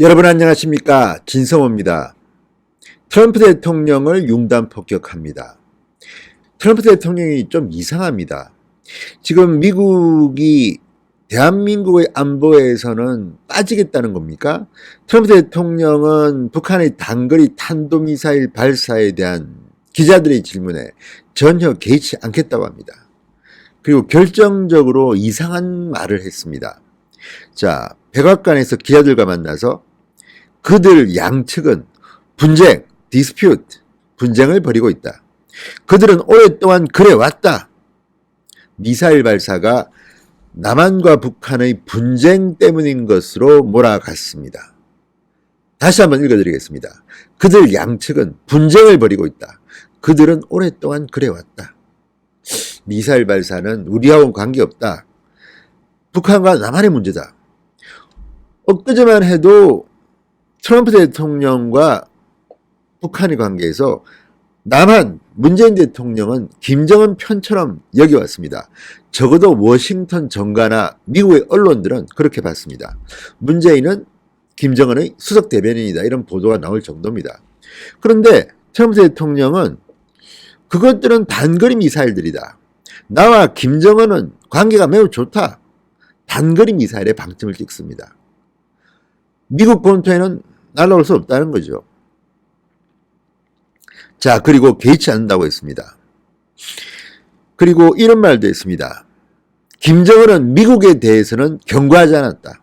여러분 안녕하십니까 진성호입니다. 트럼프 대통령을 융단 폭격합니다. 트럼프 대통령이 좀 이상합니다. 지금 미국이 대한민국의 안보에서는 빠지겠다는 겁니까? 트럼프 대통령은 북한의 단거리 탄도미사일 발사에 대한 기자들의 질문에 전혀 개의치 않겠다고 합니다. 그리고 결정적으로 이상한 말을 했습니다. 자, 백악관에서 기자들과 만나서 그들 양측은 분쟁, 디스퓨트, 분쟁을 벌이고 있다. 그들은 오랫동안 그래 왔다. 미사일 발사가 남한과 북한의 분쟁 때문인 것으로 몰아갔습니다. 다시 한번 읽어드리겠습니다. 그들 양측은 분쟁을 벌이고 있다. 그들은 오랫동안 그래 왔다. 미사일 발사는 우리하고는 관계없다. 북한과 남한의 문제다. 엊그제만 해도 트럼프 대통령과 북한의 관계에서 남한 문재인 대통령은 김정은 편처럼 여겨왔습니다. 적어도 워싱턴 정가나 미국의 언론들은 그렇게 봤습니다. 문재인은 김정은의 수석 대변인이다. 이런 보도가 나올 정도입니다. 그런데 트럼프 대통령은 그것들은 단거리 미사일들이다. 나와 김정은은 관계가 매우 좋다. 단거리 미사일에 방점을 찍습니다. 미국 본토에는 날아올 수 없다는 거죠. 자, 그리고 개의치 않는다고 했습니다. 그리고 이런 말도 했습니다. 김정은은 미국에 대해서는 경고하지 않았다.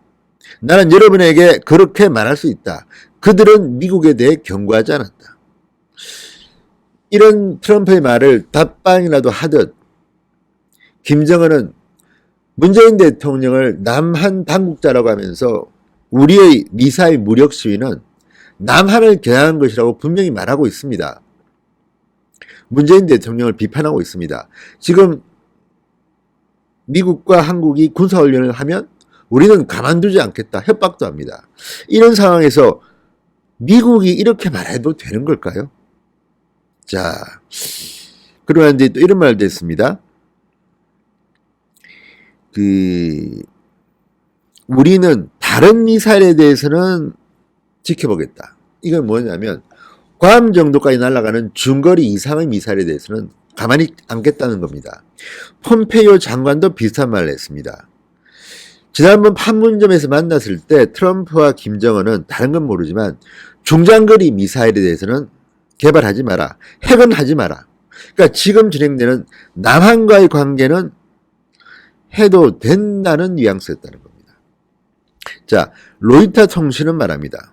나는 여러분에게 그렇게 말할 수 있다. 그들은 미국에 대해 경고하지 않았다. 이런 트럼프의 말을 답방이라도 하듯 김정은은 문재인 대통령을 남한 당국자라고 하면서 우리의 미사일 무력 시위는 남한을 겨냥한 것이라고 분명히 말하고 있습니다. 문재인 대통령을 비판하고 있습니다. 지금 미국과 한국이 군사훈련을 하면 우리는 가만두지 않겠다. 협박도 합니다. 이런 상황에서 미국이 이렇게 말해도 되는 걸까요? 자, 그러는데 또 이런 말도 했습니다. 그, 우리는 다른 미사일에 대해서는 지켜보겠다. 이건 뭐냐면, 괌 정도까지 날아가는 중거리 이상의 미사일에 대해서는 가만히 앉겠다는 겁니다. 폼페이오 장관도 비슷한 말을 했습니다. 지난번 판문점에서 만났을 때 트럼프와 김정은은 다른 건 모르지만 중장거리 미사일에 대해서는 개발하지 마라. 핵은 하지 마라. 그러니까 지금 진행되는 남한과의 관계는 해도 된다는 뉘앙스였다는 겁니다. 자, 로이터 통신은 말합니다.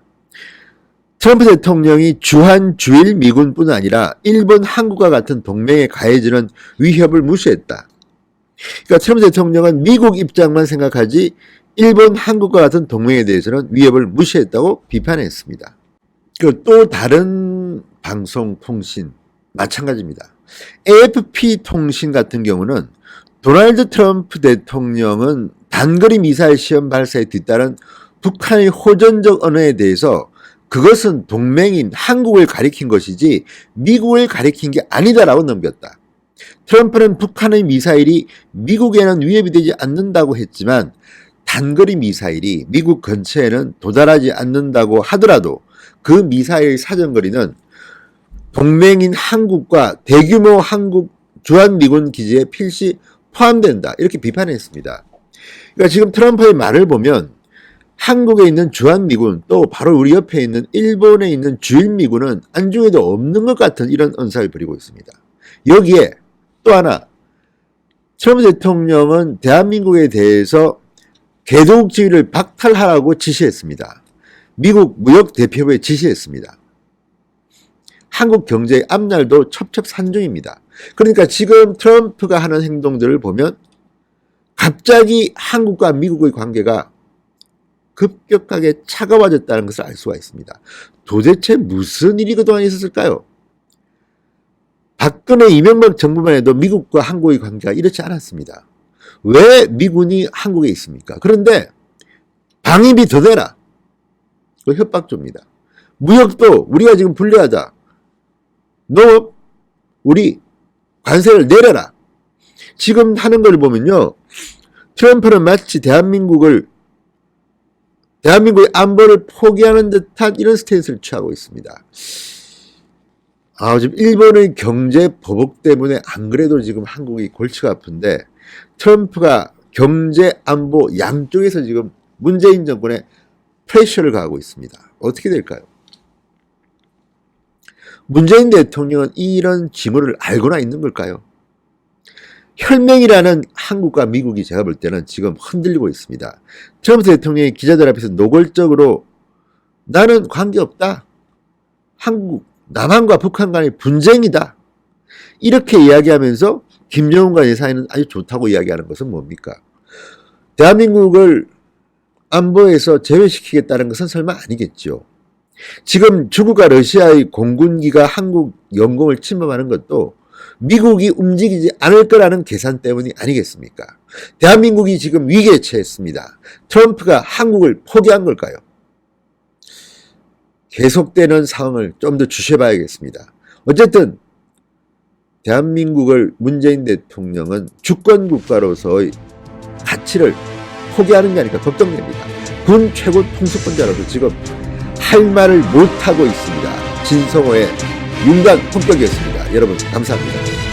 트럼프 대통령이 주한 주일 미군뿐 아니라 일본, 한국과 같은 동맹에 가해지는 위협을 무시했다. 그러니까 트럼프 대통령은 미국 입장만 생각하지 일본, 한국과 같은 동맹에 대해서는 위협을 무시했다고 비판했습니다. 그또 다른 방송 통신 마찬가지입니다. AFP 통신 같은 경우는 도널드 트럼프 대통령은 단거리 미사일 시험 발사에 뒤따른 북한의 호전적 언어에 대해서 그것은 동맹인 한국을 가리킨 것이지 미국을 가리킨 게 아니다라고 넘겼다. 트럼프는 북한의 미사일이 미국에는 위협이 되지 않는다고 했지만 단거리 미사일이 미국 근처에는 도달하지 않는다고 하더라도 그 미사일 사정거리는 동맹인 한국과 대규모 한국 주한미군 기지에 필시 포함된다. 이렇게 비판했습니다. 그러니까 지금 트럼프의 말을 보면 한국에 있는 주한미군 또 바로 우리 옆에 있는 일본에 있는 주일미군은 안중에도 없는 것 같은 이런 언사를 벌이고 있습니다. 여기에 또 하나 트럼프 대통령은 대한민국에 대해서 개도국 지위를 박탈하라고 지시했습니다. 미국 무역대표부에 지시했습니다. 한국 경제의 앞날도 첩첩산중입니다. 그러니까 지금 트럼프가 하는 행동들을 보면 갑자기 한국과 미국의 관계가 급격하게 차가워졌다는 것을 알 수가 있습니다. 도대체 무슨 일이 그동안 있었을까요? 박근혜 이명박 정부만 해도 미국과 한국의 관계가 이렇지 않았습니다. 왜 미군이 한국에 있습니까? 그런데 방위비 더 내라. 그 협박조입니다. 무역도 우리가 지금 불리하다. 농업 우리 관세를 내려라. 지금 하는 걸 보면요. 트럼프는 마치 대한민국을 대한민국의 안보를 포기하는 듯한 이런 스탠스를 취하고 있습니다. 아, 지금 일본의 경제 보복 때문에 안 그래도 지금 한국이 골치가 아픈데 트럼프가 경제 안보 양쪽에서 지금 문재인 정권에 프레셔를 가하고 있습니다. 어떻게 될까요? 문재인 대통령은 이런 징후를 알고나 있는 걸까요? 혈맹이라는 한국과 미국이 제가 볼 때는 지금 흔들리고 있습니다. 트럼프 대통령이 기자들 앞에서 노골적으로 나는 관계없다. 한국, 남한과 북한 간의 분쟁이다. 이렇게 이야기하면서 김정은 간의 사이는 아주 좋다고 이야기하는 것은 뭡니까? 대한민국을 안보에서 제외시키겠다는 것은 설마 아니겠죠. 지금 중국과 러시아의 공군기가 한국 영공을 침범하는 것도 미국이 움직이지 않을 거라는 계산 때문이 아니겠습니까? 대한민국이 지금 위기에 처했습니다. 트럼프가 한국을 포기한 걸까요? 계속되는 상황을 좀 더 주셔봐야겠습니다. 어쨌든 대한민국을 문재인 대통령은 주권 국가로서의 가치를 포기하는 게 아닐까 걱정됩니다. 군 최고 통수권자로서 지금 할 말을 못하고 있습니다. 진성호의 윤관 품격이었습니다. 여러분 감사합니다.